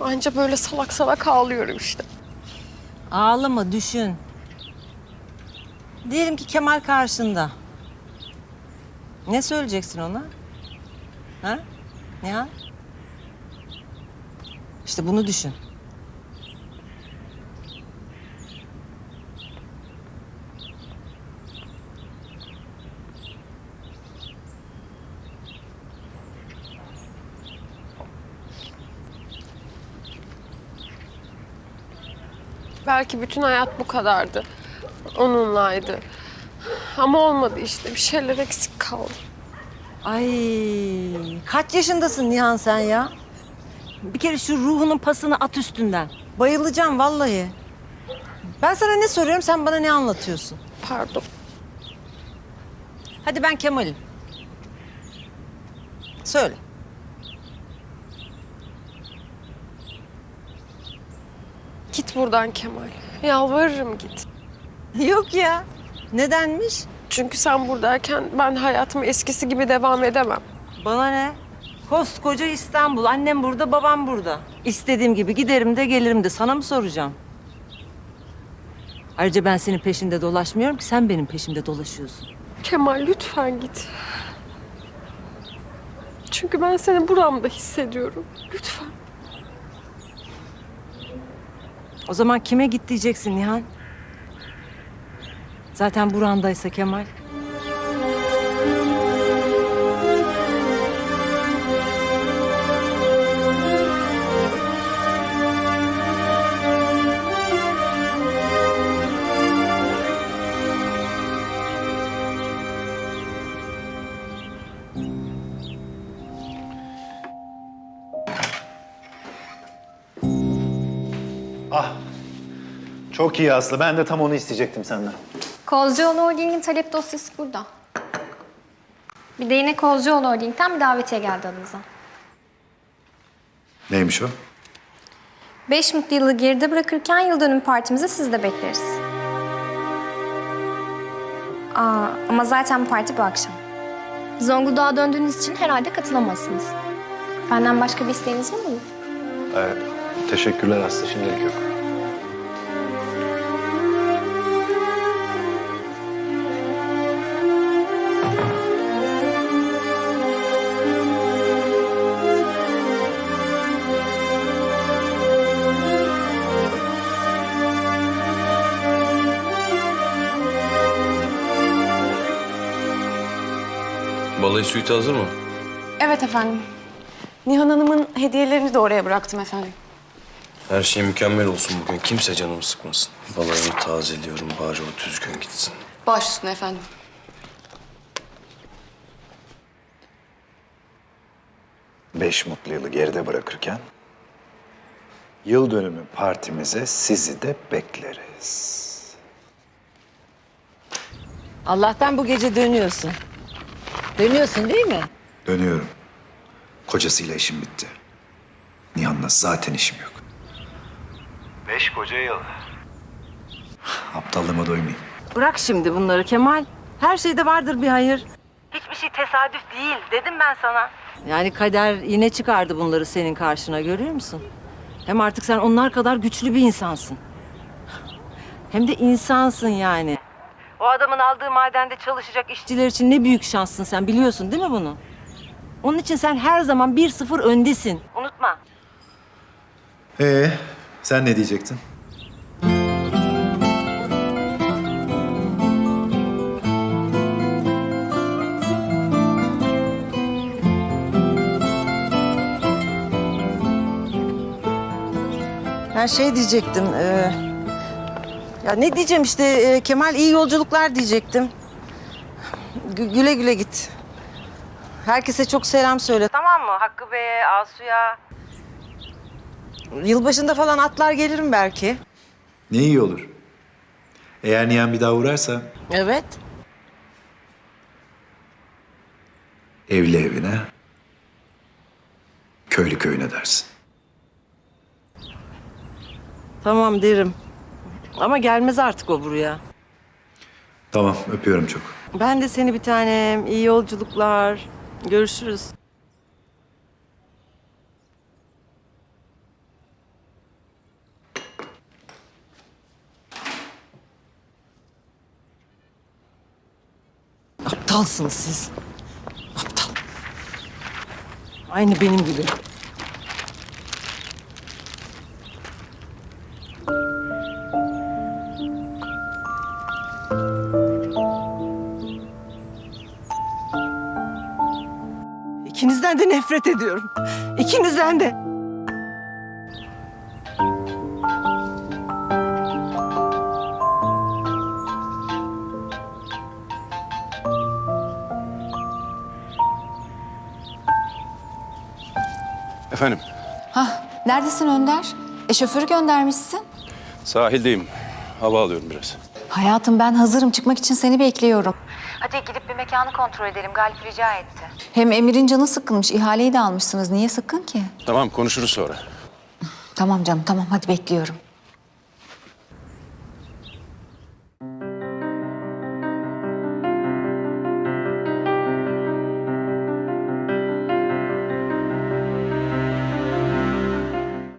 Anca böyle salak salak ağlıyorum işte. Ağlama, düşün. Diyelim ki Kemal karşında. Ne söyleyeceksin ona? Ha? Nihan? İşte bunu düşün. Belki bütün hayat bu kadardı. Onunlaydı. Ama olmadı işte. Bir şeyler eksik kaldı. Ay kaç yaşındasın Nihan sen ya? Bir kere şu ruhunun pasını at üstünden. Bayılacağım vallahi. Ben sana ne soruyorum sen bana ne anlatıyorsun? Pardon. Hadi ben Kemal'im. Söyle. Git buradan Kemal. Yalvarırım git. Yok ya. Nedenmiş? Çünkü sen buradayken ben hayatıma eskisi gibi devam edemem. Bana ne? Koskoca İstanbul. Annem burada, babam burada. İstediğim gibi giderim de gelirim de. Sana mı soracağım? Ayrıca ben senin peşinde dolaşmıyorum ki sen benim peşimde dolaşıyorsun. Kemal lütfen git. Çünkü ben seni buramda hissediyorum. Lütfen. O zaman kime git diyeceksin Nihan? Zaten burandaysa Kemal. Çok iyi Aslı. Ben de tam onu isteyecektim senden. Kozcuoğlu Holding'in talep dosyası burada. Bir de yine Kozcuoğlu Holding'den bir davetiye geldi adınıza. Neymiş o? Beş mutlu yılı geride bırakırken yıl dönüm partimizi siz de bekleriz. Aa, ama zaten parti bu akşam. Zonguldak'a döndüğünüz için herhalde katılamazsınız. Benden başka bir isteğiniz var mı? Evet. Teşekkürler Aslı. Şimdilik yok. Balayı suite hazır mı? Evet efendim. Nihan Hanım'ın hediyelerini de oraya bıraktım efendim. Her şey mükemmel olsun bugün. Kimse canımı sıkmasın. Balayını tazeliyorum. Bari o düzgün gitsin. Baş üstüne efendim. Beş mutlu yılı geride bırakırken... ...yıl dönümü partimize sizi de bekleriz. Allah'tan bu gece dönüyorsun. Dönüyorsun değil mi? Dönüyorum. Kocasıyla işim bitti. Nihan'la zaten işim yok. Beş koca yıl. Aptallığıma doymayayım. Bırak şimdi bunları Kemal. Her şeyde vardır bir hayır. Hiçbir şey tesadüf değil dedim ben sana. Yani kader yine çıkardı bunları senin karşına görüyor musun? Hem artık sen onlar kadar güçlü bir insansın. Hem de insansın yani. O adamın aldığı madende çalışacak işçiler için ne büyük şanssın sen biliyorsun değil mi bunu? Onun için sen her zaman bir sıfır öndesin. Unutma. Ee, sen ne diyecektin? Ben şey diyecektim. e, ya ne diyeceğim işte e, Kemal iyi yolculuklar diyecektim. Gü- güle güle git. Herkese çok selam söyle. Tamam mı? Hakkı Bey'e, Asu'ya. Yılbaşında falan atlar gelirim belki. Ne iyi olur. Eğer Nihan bir daha uğrarsa Evet. evli evine, köylü köyüne dersin. Tamam derim. Ama gelmez artık o buraya. Tamam öpüyorum çok. Ben de seni bir tanem. İyi yolculuklar. Görüşürüz. Aptalsınız siz. Aptal. Aynı benim gibi. İkinizden de nefret ediyorum. İkinizden de. Efendim, Hah, neredesin Önder? E şoförü göndermişsin. sahildeyim. Hava alıyorum biraz. Hayatım ben hazırım. Çıkmak için seni bekliyorum. Hadi gidip bir mekanı kontrol edelim. Galip rica etti. Hem Emir'in canı sıkılmış. ihaleyi de almışsınız. Niye sıkkın ki? Tamam, konuşuruz sonra. Tamam canım tamam hadi bekliyorum.